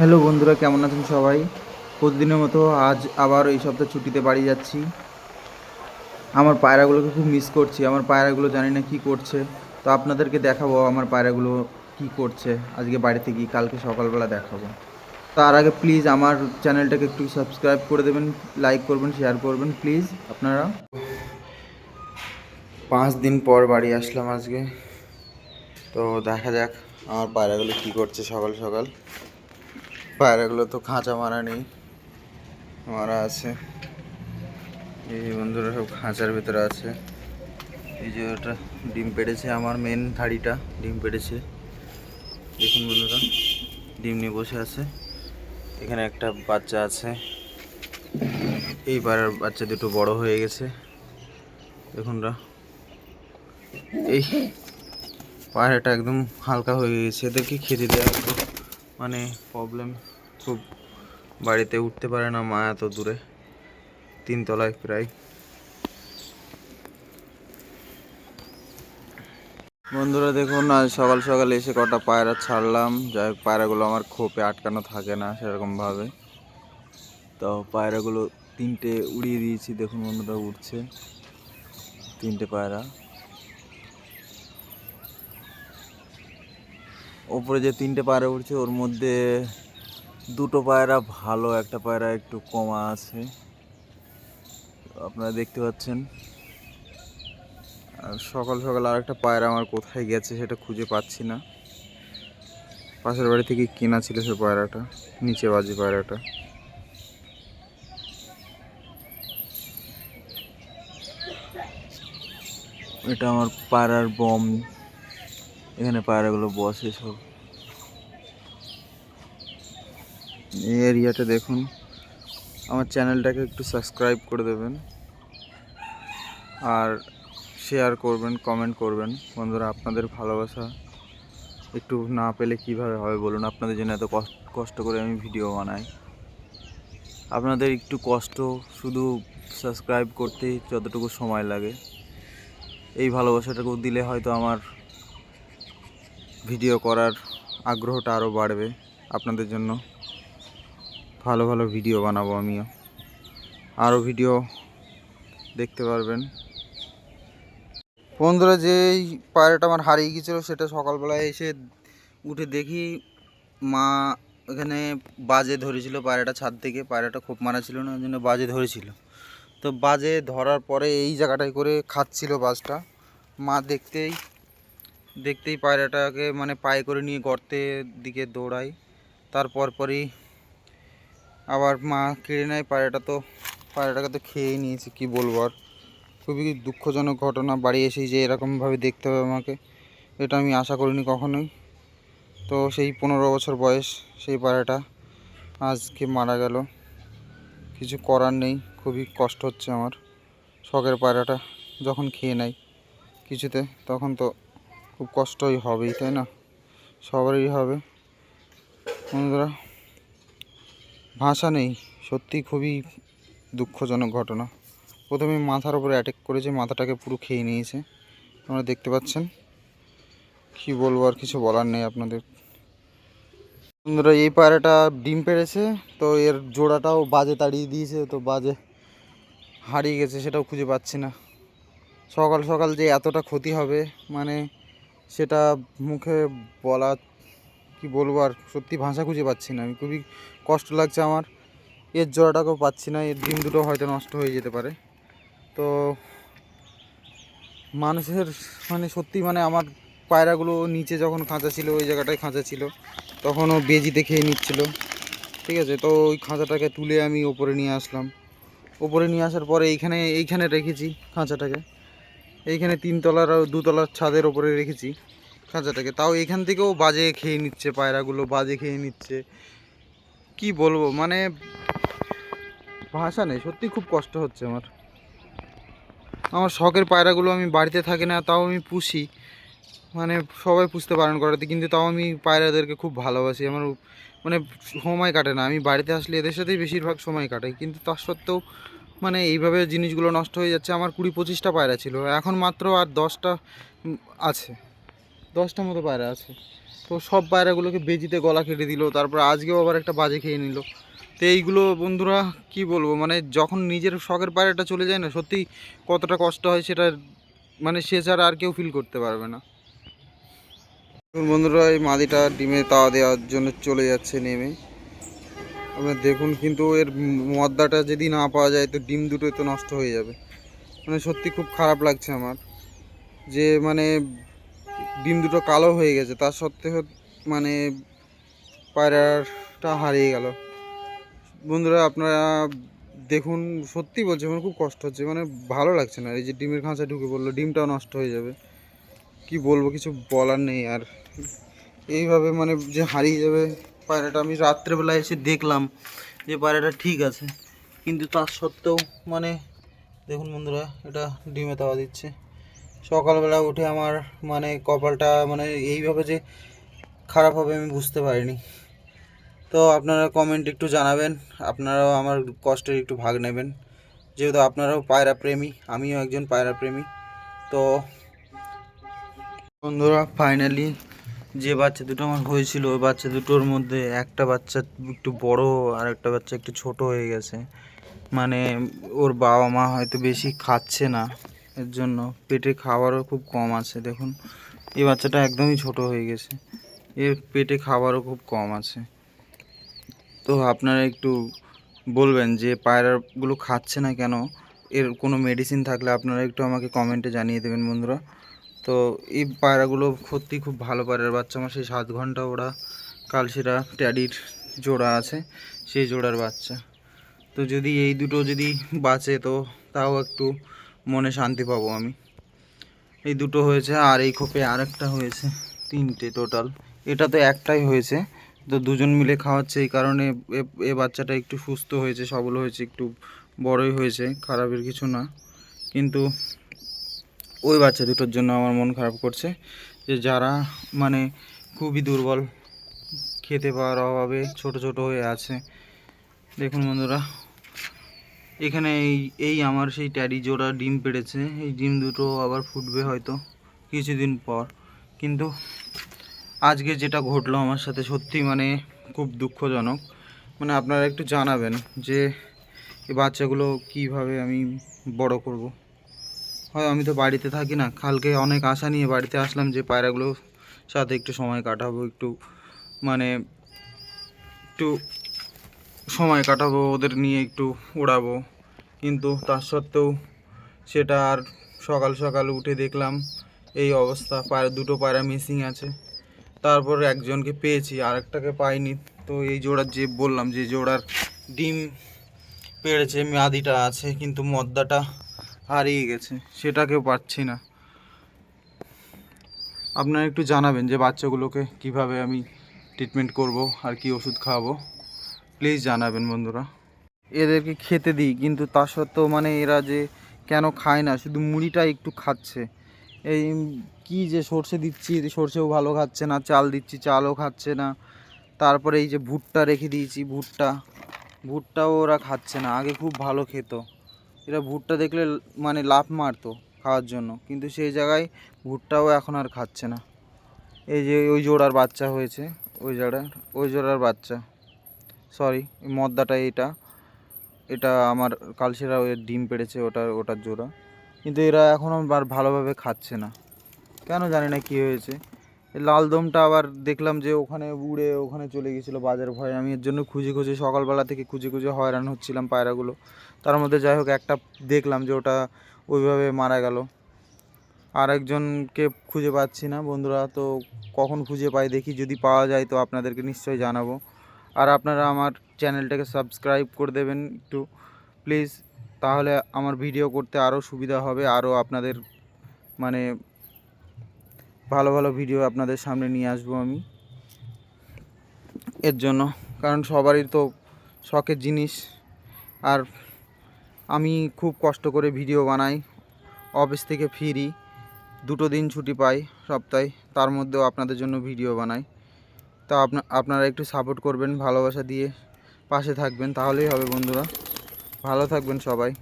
Hello বন্ধুরা, কেমন আছেন সবাই? প্রতিদিনের মতো আজ আবার এই সপ্তাহে ছুটিতে বাড়ি যাচ্ছি। আমার পায়রাগুলোকে খুব মিস করছি। আমার পায়রাগুলো জানি না কী করছে। তো আপনাদেরকে দেখাবো আমার পায়রাগুলো কী করছে। আজকে বাড়িতে গিয়ে কালকে সকালবেলা দেখাবো। তার আগে প্লিজ আমার চ্যানেলটাকে একটু সাবস্ক্রাইব করে দেবেন লাইক করবেন শেয়ার করবেন প্লিজ আপনারা? পাঁচ দিন পর বাড়ি আসলাম আজকে। তো দেখা যাক আমার পায়রাগুলো কী করছে সকাল সকাল। পায়রাগুলো তো খাঁচা মারা নেই, মারা আছে। এই বন্ধুরা সব খাঁচার ভেতরে আছে। এই যে ওটা ডিম পেড়েছে আমার মেন থাড়িটা, ডিম পেড়েছে। দেখুন বন্ধুরা, ডিম নিয়ে বসে আছে। এখানে একটা বাচ্চা আছে। এই পায়রার বাচ্চা দুটো বড় হয়ে গেছে। দেখুন রা। এই পায়রাটা একদম হালকা হয়ে গেছে। এদেরকে খেতে দেওয়া মানে প্রবলেম খুব বাড়িতে উঠতে পারে না মা এত দূরে। তিনতলায় প্রায়। বন্ধুরা দেখুন, আজ সকাল সকাল এসে কটা পায়রা ছাড়লাম। যাই হোক, পায়রাগুলো আমার খোপে আটকানো থাকে না সেরকমভাবে তো পায়রাগুলো তিনটে উড়িয়ে দিয়েছি। দেখুন বন্ধুরা উঠছে তিনটে পায়রা। ওপরে যে তিনটে পায়রা উঠছে, ওর মধ্যে দুটো পায়রা ভালো, একটা পায়রা একটু কমা আছে। আপনারা দেখতে পাচ্ছেন। আর সকাল সকাল আর একটা পায়রা আমার কোথায় গেছে সেটা খুঁজে পাচ্ছি না। পাশের বাড়ি থেকে কেনা ছিল সে পায়রাটা, নিচে বাজে পায়রাটা। এটা আমার পায়রার বম। এখানে পায়রাগুলো বসে সব। এই এরিয়াটা দেখুন। আমার চ্যানেলটাকে একটু সাবস্ক্রাইব করে দেবেন। আর শেয়ার করবেন, কমেন্ট করবেন। বন্ধুরা, আপনাদের ভালোবাসা একটু না পেলে কীভাবে হবে বলুন? আপনাদের জন্য এত কষ্ট করে আমি ভিডিও বানাই। আপনাদের একটু কষ্ট শুধু সাবস্ক্রাইব করতেই যতটুকু সময় লাগে। এই ভালোবাসাটুকু দিলে হয়তো আমার ভিডিও করার আগ্রহটা আরও বাড়বে আপনাদের জন্য। ভালো ভালো ভিডিও বানাবো আমিও। আরও ভিডিও দেখতে পারবেন। বন্ধুরা, যেই পায়রাটা আমার হারিয়ে গিয়েছিল, সেটা সকালবেলায় এসে উঠে দেখি মা এখানে বাজে ধরেছিল পায়রাটা ছাদ থেকে। পায়রাটা খুব মারা ছিল না, ওই জন্য বাজে ধরেছিল। তো বাজে ধরার পরে এই জায়গাটায় করে খাচ্ছিল বাজটা মা দেখতেই দেখতেই পায়রাটাকে মানে পায়ে করে নিয়ে গর্তের দিকে দৌড়াই তারপর পরই আবার মা কেড়ে নেয়, পায়রাটা তো, পায়রাটাকে তো খেয়েই নিয়েছে, কি বলব আর। খুবই দুঃখজনক ঘটনা, বাড়ি এসেই যে এরকমভাবে দেখতে হবে আমাকে, এটা আমি আশা করিনি কখনোই। তো সেই পনেরো বছর বয়স, সেই পায়রাটা আজকে মারা গেল। কিছু করার নেই, খুবই কষ্ট হচ্ছে আমার, শখের পায়রাটা যখন খেয়ে নেয় কিছুতে, তখন তো খুব কষ্টই হবেই, তাই না? সবারই হবে। বন্ধুরা, ভাষা নেই সত্যি খুবই দুঃখজনক ঘটনা। প্রথমে মাথার উপরে অ্যাটাক করেছে, মাথাটাকে পুরো খেয়ে নিয়েছে। আপনারা দেখতে পাচ্ছেন। কি বলব আর কিছু বলার নেই আপনাদের। বন্ধুরা, এই পায়রাটা ডিম পেড়েছে, তো এর জোড়াটাও বাজে তাড়িয়ে দিয়েছে, তো বাজে হারিয়ে গেছে, সেটাও খুঁজে পাচ্ছি না। সকাল সকাল যে এতটা ক্ষতি হবে মানে সেটা মুখে বলা, কি বলব আর সত্যি ভাষা খুঁজে পাচ্ছি না। আমি খুবই কষ্ট লাগছে আমার। এর জোড়াটাকেও পাচ্ছি না, এর ডিম দুটো হয়তো নষ্ট হয়ে যেতে পারে। তো মানুষের মানে সত্যি মানে আমার পায়রাগুলো নিচে যখন খাঁচা ছিল, ওই জায়গাটায় খাঁচা ছিল তখন ও বেজিতে খেয়ে নিচ্ছিল। ঠিক আছে? তো ওই খাঁচাটাকে তুলে আমি ওপরে নিয়ে আসলাম। ওপরে নিয়ে আসার পরে এইখানে এইখানে রেখেছি খাঁচাটাকে। এইখানে তিনতলার দুতলার ছাদের ওপরে রেখেছি খাঁচাটাকে তাও এখান থেকেও বাজে খেয়ে নিচ্ছে, পায়রাগুলো বাজে খেয়ে নিচ্ছে। কি বলব মানে ভাষা নেই সত্যি খুব কষ্ট হচ্ছে আমার। আমার শখের পায়রাগুলো আমি বাড়িতে থাকি না, তাও আমি পুষি। মানে সবাই পুষতে বারণ করাতে, কিন্তু তাও আমি পায়রাদেরকে খুব ভালোবাসি। আমার মানে সময় কাটে না, আমি বাড়িতে আসলে এদের সাথেই বেশিরভাগ সময় কাটাই, কিন্তু তার সত্ত্বেও মানে এইভাবে জিনিসগুলো নষ্ট হয়ে যাচ্ছে। আমার কুড়ি পঁচিশটা পায়রা ছিল। এখন মাত্র আর দশটা আছে। দশটা মতো পায়রা আছে। তো সব পায়রাগুলোকে বেজিতে গলা কেটে দিল। তারপর আজকেও আবার একটা বাজে খেয়ে নিল। তো এইগুলো বন্ধুরা, কি বলব? মানে যখন নিজের শখের পায়রাটা চলে যায় না সত্যি কতটা কষ্ট হয় সেটা মানে সে ছাড়া আর কেউ ফিল করতে পারবে না। বন্ধুরা, এই মাদিটা ডিমে তাওয়া দেওয়ার জন্য চলে যাচ্ছে, নেমে। আপনার দেখুন কিন্তু এর মদ্দাটা যদি না পাওয়া যায়, তো ডিম দুটোই তো নষ্ট হয়ে যাবে। মানে সত্যি খুব খারাপ লাগছে আমার। যে মানে ডিম দুটো কালো হয়ে গেছে, তার সত্ত্বেও মানে পায়রাটা হারিয়ে গেল। বন্ধুরা, আপনারা দেখুন, সত্যি বলছে, আমার খুব কষ্ট হচ্ছে। মানে ভালো লাগছে না, এই যে ডিমের খাঁচা ঢুকে পড়ল, ডিমটাও নষ্ট হয়ে যাবে। কি বলব, কিছু বলার নেই আর। এইভাবে মানে যে হারিয়ে যাবে পায়রাটা আমি রাত্রেবেলা এসে দেখলাম যে পায়রাটা ঠিক আছে। কিন্তু তার সত্ত্বেও মানে দেখুন বন্ধুরা, এটা ডিমে তাওয়া দিচ্ছে। সকালবেলা উঠে আমার মানে কপালটা মানে এইভাবে যে খারাপ হবে আমি বুঝতে পারিনি। তো আপনারা কমেন্ট একটু জানাবেন, আপনারাও আমার কষ্টের একটু ভাগ নেবেন। যেহেতু আপনারাও পায়রা প্রেমী, আমিও একজন পায়রা প্রেমী। তো বন্ধুরা ফাইনালি যে বাচ্চা দুটো আমার হয়েছিল, ওই বাচ্চা দুটোর মধ্যে একটা বাচ্চা একটু বড় আর একটা বাচ্চা একটু ছোট হয়ে গেছে। মানে ওর বাবা মা হয়তো বেশি খাচ্ছে না, এর জন্য পেটে খাবারও খুব কম আছে, দেখুন। এই বাচ্চাটা একদমই ছোট হয়ে গেছে, এর পেটে খাবারও খুব কম আছে। তো আপনারা একটু বলবেন যে পায়রাগুলো খাচ্ছে না কেন? এর কোনো মেডিসিন থাকলে আপনারা একটু আমাকে কমেন্টে জানিয়ে দেবেন বন্ধুরা। তো এই পায়রাগুলো সত্যি খুব ভালো পায়রার বাচ্চা। আমার সেই সাত ঘণ্টা ওরা, কালশিরা, ট্যাডির জোড়া আছে, সেই জোড়ার বাচ্চা। তো যদি এই দুটো যদি বাঁচে তো তাও একটু মনে শান্তি পাবো আমি। এই দুটো হয়েছে আর এই খোপে আরেকটা হয়েছে, তিনটে টোটাল এটা তো একটাই হয়েছে, তো দুজন মিলে খাওয়াচ্ছে এই কারণে এ বাচ্চাটা একটু সুস্থ হয়েছে, সবল হয়েছে, একটু বড়ই হয়েছে, খারাপের কিছু না। কিন্তু ওই বাচ্চা দুটোর জন্য আমার মন খারাপ করছে যে যারা মানে খুবই দুর্বল, খেতে পাওয়ার অভাবে ছোট ছোট হয়ে আছে। দেখুন বন্ধুরা, এখানে এই এই আমার সেই ট্যাডি জোড়া ডিম পেড়েছে। এই ডিম দুটো আবার ফুটবে হয়তো কিছুদিন পর। কিন্তু আজকে যেটা ঘটলো আমার সাথে সত্যি মানে খুব দুঃখজনক। মানে আপনারা একটু জানাবেন যে এই বাচ্চাগুলো কীভাবে আমি বড় করব। হয়, আমি তো বাড়িতে থাকি না। কালকে অনেক আশা নিয়ে বাড়িতে আসলাম যে পায়রাগুলোর সাথে একটু সময় কাটাবো, একটু মানে একটু সময় কাটাবো, ওদের নিয়ে একটু উড়াবো কিন্তু তার সত্ত্বেও সেটা আর সকাল সকাল উঠে দেখলাম, এই অবস্থা, পায়রা, দুটো পায়রা মিসিং আছে। তারপর একজনকে পেয়েছি, আরেকটাকে পাইনি। তো এই জোড়ার যে বললাম, যে জোড়ার ডিম পেড়েছে, মেয়াদিটা আছে, কিন্তু মদ্দাটা হারিয়ে গেছে সেটাকেও পাচ্ছি না। আপনারা একটু জানাবেন যে বাচ্চাগুলোকে কীভাবে আমি ট্রিটমেন্ট করব আর কি ওষুধ খাওয়াবো। প্লিজ জানাবেন বন্ধুরা। এদেরকে খেতে দিই, কিন্তু তা সত্ত্বেও মানে এরা যে কেন খায় না, শুধু মুড়িটা একটু খাচ্ছে। এই কি যে সর্ষে দিচ্ছি, সর্ষেও ভালো খাচ্ছে না, চাল দিচ্ছি, চালও খাচ্ছে না। তারপরে এই যে ভুট্টা রেখে দিয়েছি, ভুট্টা। ভুট্টাও ওরা খাচ্ছে না, আগে খুব ভালো খেত। এরা ভুট্টা দেখলে মানে লাফ মারতো খাওয়ার জন্য। কিন্তু সেই জায়গায় ভুট্টাও এখন আর খাচ্ছে না। এই যে ওই জোড়ার বাচ্চা হয়েছে, ওই জোড়ার ওই জোড়ার বাচ্চা। সরি মদ্দাটা এটা এটা আমার কালসেরা ওর ডিম পেড়েছে ওটার ওটার জোড়া। কিন্তু এরা এখনও আর ভালোভাবে খাচ্ছে না। কেন জানি না কী হয়েছে। এই লাল দমটা আবার দেখলাম যে ওখানে উড়ে ওখানে চলে গেছিল বাজার ভয়ে। আমি এর জন্য খুঁজে খুঁজে সকালবেলা থেকে খুঁজে খুঁজে হয়রান হচ্ছিলাম পায়রাগুলো। তার মধ্যে যাই হোক, একটা দেখলাম যে ওটা ওইভাবে মারা গেল। আর একজনকে খুঁজে পাচ্ছি না। বন্ধুরা, তো কখন খুঁজে পাই দেখি, যদি পাওয়া যায় তো আপনাদেরকে নিশ্চয়ই জানাব। আর আপনারা আমার চ্যানেলটাকে সাবস্ক্রাইব করে দেবেন একটু, প্লিজ। তাহলে আমার ভিডিও করতে আরও সুবিধা হবে, আরও আপনাদের মানে ভালো ভালো ভিডিও আপনাদের সামনে নিয়ে আসব আমি। এর জন্য। কারণ সবারই তো শখের জিনিস। আর আমি খুব কষ্ট করে ভিডিও বানাই। অফিস থেকে ফিরি। দুটো দিন ছুটি পাই সপ্তাহে। তার মধ্যেও আপনাদের জন্য ভিডিও বানাই। তা আপনা আপনারা একটু সাপোর্ট করবেন ভালোবাসা দিয়ে পাশে থাকবেন। তাহলেই হবে বন্ধুরা। ভালো থাকবেন সবাই।